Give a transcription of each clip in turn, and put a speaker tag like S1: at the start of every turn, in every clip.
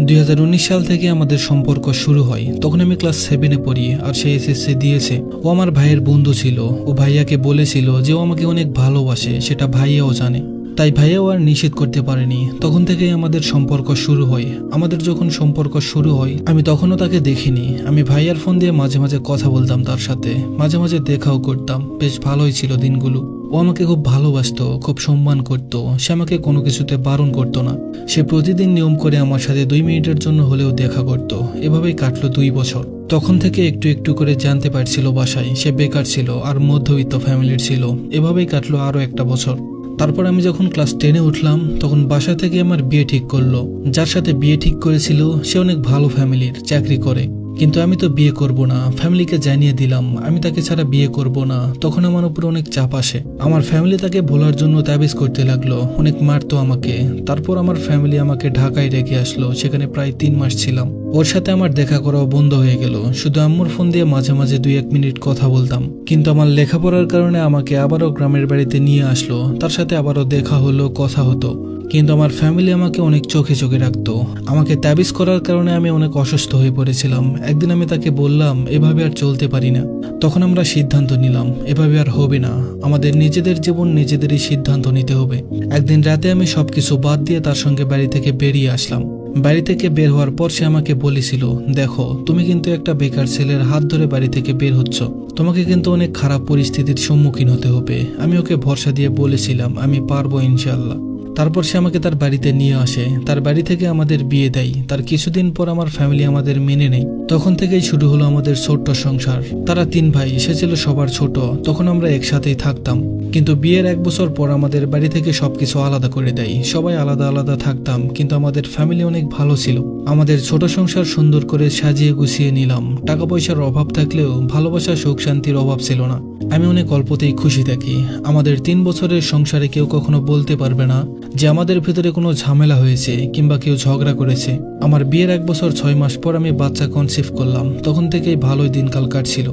S1: দুই হাজার উনিশ সাল থেকে আমাদের সম্পর্ক শুরু হয়। তখন আমি ক্লাস সেভেনে পড়ি আর সে এসএসসি দিয়েছে। ও আমার ভাইয়ের বন্ধু ছিল। ও ভাইয়াকে বলেছিল যে ও আমাকে অনেক ভালোবাসে, সেটা ভাইয়াও জানে। তাই ভাইয়াও আর নিষেধ করতে পারেনি। তখন থেকেই আমাদের সম্পর্ক শুরু হয়। আমাদের যখন সম্পর্ক শুরু হয়, আমি তখনও তাকে দেখিনি। আমি ভাইয়ার ফোন দিয়ে মাঝে মাঝে কথা বলতাম তার সাথে। মাঝে মাঝে দেখাও করতাম। বেশ ভালোই ছিল দিনগুলো। ও আমাকে খুব ভালোবাসতো, খুব সম্মান করত। সে আমাকে কোনো কিছুতে বারণ করতো না। সে প্রতিদিন নিয়ম করে আমার সাথে দুই মিনিটের জন্য হলেও দেখা করত। এভাবেই কাটলো দুই বছর। তখন থেকে একটু একটু করে জানতে পারছিল বাসায়। সে বেকার ছিল আর মধ্যবিত্ত ফ্যামিলির ছিল। এভাবেই কাটলো আরও একটা বছর। তারপর আমি যখন ক্লাস টেনে উঠলাম, তখন বাসা থেকে আমার বিয়ে ঠিক করল। যার সাথে বিয়ে ঠিক করেছিল, সে অনেক ভালো ফ্যামিলির, চাকরি করে। কিন্তু আমি তো বিয়ে করব না, ফ্যামিলিকে জানিয়ে দিলাম, আমি তাকে ছাড়া বিয়ে করব না। তখন আমার উপর অনেক চাপ আসে। আমার ফ্যামিলি তাকে ভোলার জন্য তাবিজ করতে লাগল, অনেক মারতো আমাকে। তারপর আমার ফ্যামিলি আমাকে ঢাকায় রেখে আসলো, সেখানে প্রায় তিন মাস ছিলাম। ওর সাথে আমার দেখা করাও বন্ধ হয়ে গেল, শুধু আম্মুর ফোন দিয়ে মাঝে মাঝে দুই এক মিনিট কথা বলতাম। কিন্তু আমার লেখাপড়ার কারণে আমাকে আবারও গ্রামের বাড়িতে নিয়ে আসলো, তার সাথে আবারও দেখা হলো, কথা হতো। কিন্তু আমার ফ্যামিলি আমাকে অনেক চোখে চোখে রাখতো। আমাকে তাবিজ করার কারণে আমি অনেক অসুস্থ হয়ে পড়েছিলাম। একদিন আমি তাকে বললাম, এভাবে আর চলতে পারি না। তখন আমরা সিদ্ধান্ত নিলাম, এভাবে আর হবে না। আমাদের নিজেদের জীবন নিজেদেরই সিদ্ধান্ত নিতে হবে। একদিন রাতে আমি সবকিছু বাদ দিয়ে তার সঙ্গে বাড়ি থেকে বেরিয়ে আসলাম। বাড়ি থেকে বের হওয়ার পর সে আমাকে বলেছিল, দেখো, তুমি কিন্তু একটা বেকার ছেলের হাত ধরে বাড়ি থেকে বের হচ্ছ। তোমাকে কিন্তু অনেক খারাপ পরিস্থিতির সম্মুখীন হতে হবে। আমি ওকে ভরসা দিয়ে বলেছিলাম, আমি পারব ইনশাল্লাহ তারপর সে আমাকে তার বাড়িতে নিয়ে আসে। তার বাড়ি থেকে আমাদের বিয়ে দেয়। তার কিছুদিন পর আমার ফ্যামিলি আমাদের মেনে নেয়। তখন থেকেই শুরু হলো আমাদের ছোট্ট সংসার। তারা তিন ভাই, সে ছিল সবার ছোট। তখন আমরা একসাথেই থাকতাম। কিন্তু বিয়ের এক বছর পর আমাদের বাড়ি থেকে সবকিছু আলাদা করে দেয়। সবাই আলাদা আলাদা থাকতাম, কিন্তু আমাদের ফ্যামিলি অনেক ভালো ছিল। আমাদের ছোট সংসার সুন্দর করে সাজিয়ে গুছিয়ে নিলাম। টাকা পয়সার অভাব থাকলেও ভালোবাসা সুখ শান্তির অভাব ছিল না। আমি অনেক অল্পতেই খুশি থাকি। আমাদের তিন বছরের সংসারে কেউ কখনো বলতে পারবে না যে আমাদের ভেতরে কোনো ঝামেলা হয়েছে কিংবা কেউ ঝগড়া করেছে। আমার বিয়ের এক বছর ছয় মাস পর আমি বাচ্চা কনসিভ করলাম। তখন থেকেই ভালোই দিনকাল কাটছিল।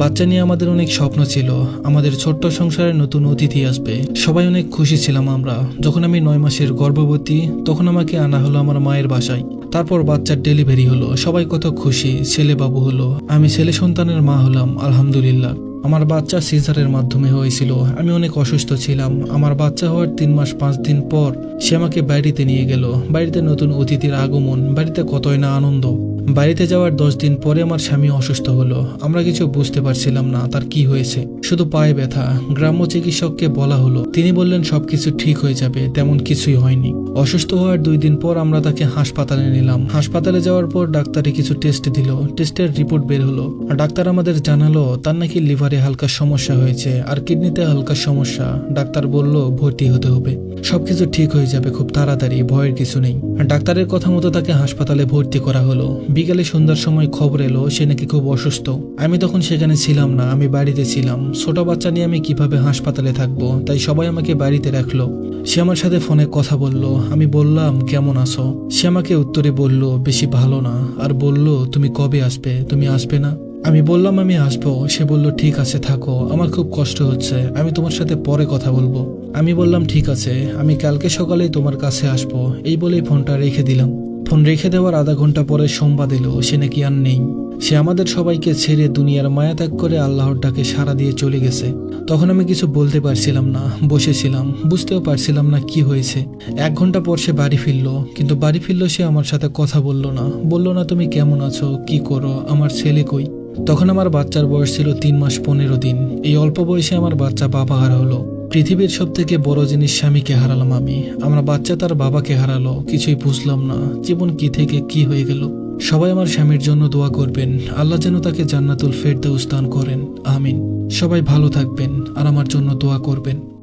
S1: বাচ্চা নিয়ে আমাদের অনেক স্বপ্ন ছিল। আমাদের ছোট্ট সংসারে নতুন অতিথি আসবে। সবাই অনেক খুশি ছিলাম আমরা। যখন আমি নয় মাসের গর্ভবতী, তখন আমাকে আনা হলো আমার মায়ের বাসায়। তারপর বাচ্চার ডেলিভারি হলো। সবাই কত খুশি ছেলে বাবু হলো। আমি ছেলে সন্তানের মা হলাম, আলহামদুলিল্লাহ। আমার বাচ্চা সিজারের মাধ্যমে হয়েছিল। আমি অনেক অসুস্থ ছিলাম। আমার বাচ্চা হওয়ার তিন মাস পাঁচ দিন পর সে আমাকে বাড়িতে নিয়ে গেল। বাড়িতে নতুন অতিথির আগমন, বাড়িতে কতই না আনন্দ। বাড়িতে যাওয়ার দশ দিন পরে আমার স্বামী অসুস্থ হলো। আমরা কিছু বুঝতে পারছিলাম না তার কি হয়েছে। শুধু পায়ে ব্যথা। গ্রাম্য চিকিৎসককে বলা হলো, তিনি বললেন, সবকিছু ঠিক হয়ে যাবে, তেমন কিছুই হয়নি। অসুস্থ হওয়ার দুই দিন পর আমরা তাকে হাসপাতালে নিলাম। হাসপাতালে যাওয়ার পর ডাক্তারে কিছু টেস্ট দিল। টেস্টের রিপোর্ট বের হলো। ডাক্তার আমাদের জানালো, তার নাকি লিভারে হালকা সমস্যা হয়েছে, আর কিডনিতে হালকা সমস্যা। ডাক্তার বলল, ভর্তি হতে হবে। সবকিছু ঠিক হয়ে যাবে খুব তাড়াতাড়ি, ভয়ের কিছু নেই। ডাক্তারের কথা মতো তাকে হাসপাতালে ভর্তি করা হলো। বিকালে সন্ধ্যার সময় খবর এলো, সে নাকি খুব অসুস্থ। আমি তখন সেখানে ছিলাম না, আমি বাড়িতে ছিলাম। ছোট বাচ্চা নিয়ে আমি কীভাবে হাসপাতালে থাকব, তাই সবাই আমাকে বাড়িতে রাখল। সে আমার সাথে ফোনে কথা বলল, আমি বললাম, কেমন আছো? সে আমাকে উত্তরে বলল, বেশি ভালো না। আর বলল, তুমি কবে আসবে? তুমি আসবে না। আমি বললাম, আমি আসব। সে বলল, ঠিক আছে, থাকো। আমার খুব কষ্ট হচ্ছে। আমি তোমার সাথে পরে কথা বলব। আমি বললাম, ঠিক আছে। আমি কালকে সকালেই তোমার কাছে আসব। এই বলেই ফোনটা রেখে দিলাম। ফোন রেখে দেওয়ার আধা ঘণ্টা পরে সংবাদ এলো সে নাকি আর নেই। সে আমাদের সবাইকে ছেড়ে দুনিয়ার মায়া ত্যাগ করে আল্লাহর ডাকে সাড়া দিয়ে চলে গেছে। তখন আমি কিছু বলতে পারছিলাম না, বসেছিলাম। বুঝতেও পারছিলাম না কি হয়েছে। এক ঘণ্টা পর সে বাড়ি ফিরলো। কিন্তু বাড়ি ফিরলো সে আমার সাথে কথা বলল না। বলল, না, তুমি কেমন আছো? কি করো? আমার ছেলে কই? তখন আমার বাচ্চার বয়স ছিল তিন মাস পনেরো দিন। এই অল্প বয়সে আমার বাচ্চা বাবা হারা হলো। পৃথিবীর সব থেকে বড় জিনিস স্বামীকে হারালাম আমি। আমার বাচ্চা তার বাবাকে হারালো, কিছুই বুঝলাম না, জীবন কি থেকে কি হয়ে গেল। সবাই আমার স্বামীর জন্য দোয়া করবেন। আল্লাহ যেন তাকে জান্নাতুল ফেরদৌস দান করেন। আমিন। সবাই ভালো থাকবেন আর আমার জন্য দোয়া করবেন।